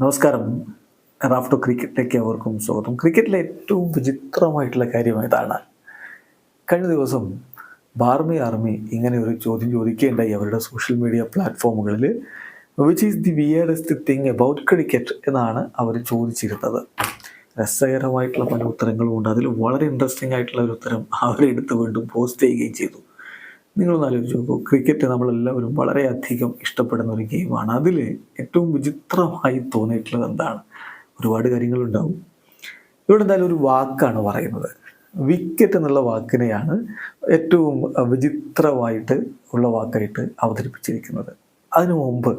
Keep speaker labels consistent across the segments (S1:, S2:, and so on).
S1: നമസ്കാരം. റാഫ്റ്റോ ക്രിക്കറ്റിലേക്ക് അവർക്കും സ്വാഗതം. ക്രിക്കറ്റിലെ ഏറ്റവും വിചിത്രമായിട്ടുള്ള കാര്യം ഇതാണ്. കഴിഞ്ഞ ദിവസം ബാർമി ആർമി ഇങ്ങനെ ഒരു ചോദ്യം ചോദിക്കുകയുണ്ടായി അവരുടെ സോഷ്യൽ മീഡിയ പ്ലാറ്റ്ഫോമുകളിൽ which is the weirdest thing about cricket എന്നാണ് അവർ ചോദിച്ചിരുന്നത്. രസകരമായിട്ടുള്ള പല ഉത്തരങ്ങളും ഉണ്ട് അതിൽ വളരെ ഇൻട്രസ്റ്റിംഗ് ആയിട്ടുള്ള ഒരു ഉത്തരം അവരെടുത്ത് വീണ്ടും പോസ്റ്റ് ചെയ്യുകയും ചെയ്തു. നിങ്ങളൊന്ന് ആലോചിച്ച് നോക്കൂ. ക്രിക്കറ്റ് നമ്മളെല്ലാവരും വളരെയധികം ഇഷ്ടപ്പെടുന്ന ഒരു ഗെയിമാണ്. അതിൽ ഏറ്റവും വിചിത്രമായി തോന്നിയിട്ടുള്ളത് എന്താണ്? ഒരുപാട് കാര്യങ്ങളുണ്ടാവും. ഇവിടെ എന്തായാലും ഒരു വാക്കാണ് പറയുന്നത്. വിക്കറ്റ് എന്നുള്ള വാക്കിനെയാണ് ഏറ്റവും വിചിത്രമായിട്ട് ഉള്ള വാക്കായിട്ട് അവതരിപ്പിച്ചിരിക്കുന്നത്. അതിനു മുമ്പ്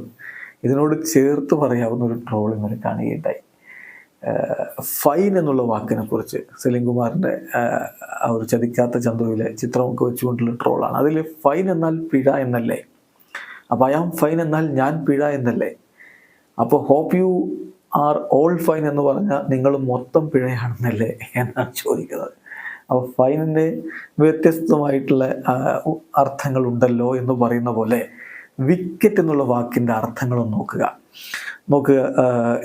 S1: ഇതിനോട് ചേർത്ത് പറയാവുന്ന ഒരു ഇന്നലെ കാണുകയുണ്ടായി ഫൈൻ എന്നുള്ള വാക്കിനെ കുറിച്ച് സെലിം കുമാറിന്റെ ആ ഒരു ചതിക്കാത്ത ചന്തുവിലെ ചിത്രമൊക്കെ വെച്ചുകൊണ്ടുള്ള ട്രോളാണ്. അതിൽ ഫൈൻ എന്നാൽ പിഴ എന്നല്ലേ? അപ്പോൾ ആം ഫൈൻ എന്നാൽ ഞാൻ പിഴ എന്നല്ലേ? അപ്പോൾ hope you are all fine എന്ന് പറഞ്ഞാൽ നിങ്ങൾ മൊത്തം പിഴയാണെന്നല്ലേ എന്നാണ് ചോദിക്കുന്നത്. അപ്പോൾ ഫൈനിന്റെ വ്യത്യസ്തമായിട്ടുള്ള അർത്ഥങ്ങളുണ്ടല്ലോ എന്ന് പറയുന്ന പോലെ വിക്കറ്റ് എന്നുള്ള വാക്കിന്റെ അർത്ഥങ്ങളൊന്ന് നോക്കുക. നമുക്ക്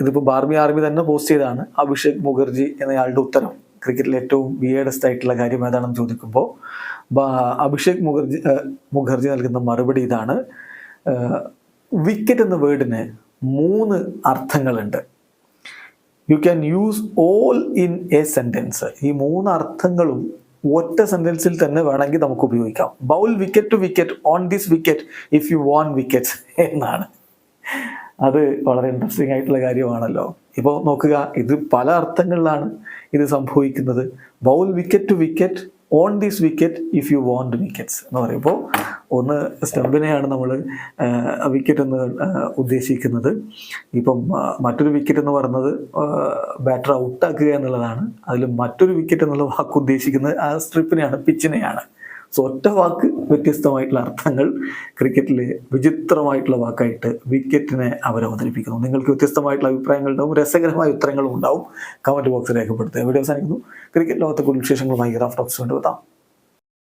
S1: ഇതിപ്പോൾ ബാർമി ആർമി തന്നെ പോസ്റ്റ് ചെയ്താണ് അഭിഷേക് മുഖർജി എന്നയാളുടെ ഉത്തരം. ക്രിക്കറ്റിലെ ഏറ്റവും വിയേഡസ്റ്റ് ആയിട്ടുള്ള കാര്യം ഏതാണെന്ന് ചോദിക്കുമ്പോൾ അഭിഷേക് മുഖർജി മുഖർജി നൽകുന്ന മറുപടി ഇതാണ്. വിക്കറ്റ് എന്ന വേർഡിന് മൂന്ന് അർത്ഥങ്ങളുണ്ട്. You can use all in a sentence ഈ മൂന്ന് അർത്ഥങ്ങളും ഒറ്റ സെന്റൻസിൽ തന്നെ വേണമെങ്കിൽ നമുക്ക് ഉപയോഗിക്കാം. Bowl wicket to wicket on this wicket if you won wicket എന്നാണ്. അത് വളരെ ഇൻട്രസ്റ്റിംഗ് ആയിട്ടുള്ള കാര്യമാണല്ലോ. ഇപ്പോൾ നോക്കുക ഇത് പല അർത്ഥങ്ങളിലാണ് ഇത് സംഭവിക്കുന്നത്. Bowl wicket to wicket on this wicket if you want wickets എന്ന് പറയുമ്പോൾ ഒന്ന് സ്റ്റമ്പിനെയാണ് നമ്മൾ വിക്കറ്റ് എന്ന് ഉദ്ദേശിക്കുന്നത്. ഇപ്പം മറ്റൊരു വിക്കറ്റ് എന്ന് പറയുന്നത് ബാറ്റർ ഔട്ടാക്കുക എന്നുള്ളതാണ്. അതിൽ മറ്റൊരു വിക്കറ്റ് എന്നുള്ള വാക്ക് ഉദ്ദേശിക്കുന്നത് ആ സ്ട്രിപ്പിനെയാണ് പിച്ചിനെയാണ് സോ ഒറ്റ വാക്ക് വ്യത്യസ്തമായിട്ടുള്ള അർത്ഥങ്ങൾ ക്രിക്കറ്റിലെ വിചിത്രമായിട്ടുള്ള വാക്കായിട്ട് വിക്കറ്റിനെ അവർ അവതരിപ്പിക്കുന്നു നിങ്ങൾക്ക് വ്യത്യസ്തമായിട്ടുള്ള അഭിപ്രായങ്ങളുണ്ടാവും രസകരമായ ഉത്തരങ്ങളും ഉണ്ടാവും കമന്റ് ബോക്സിൽ രേഖപ്പെടുത്തുക. വീഡിയോ അവസാനിക്കുന്നു. ക്രിക്കറ്റ് ലോകത്തെ കൂടുതൽ വിശേഷങ്ങളുമായി റാഫ്റ്റ് ഓപ്സ് കൊണ്ടുവരാം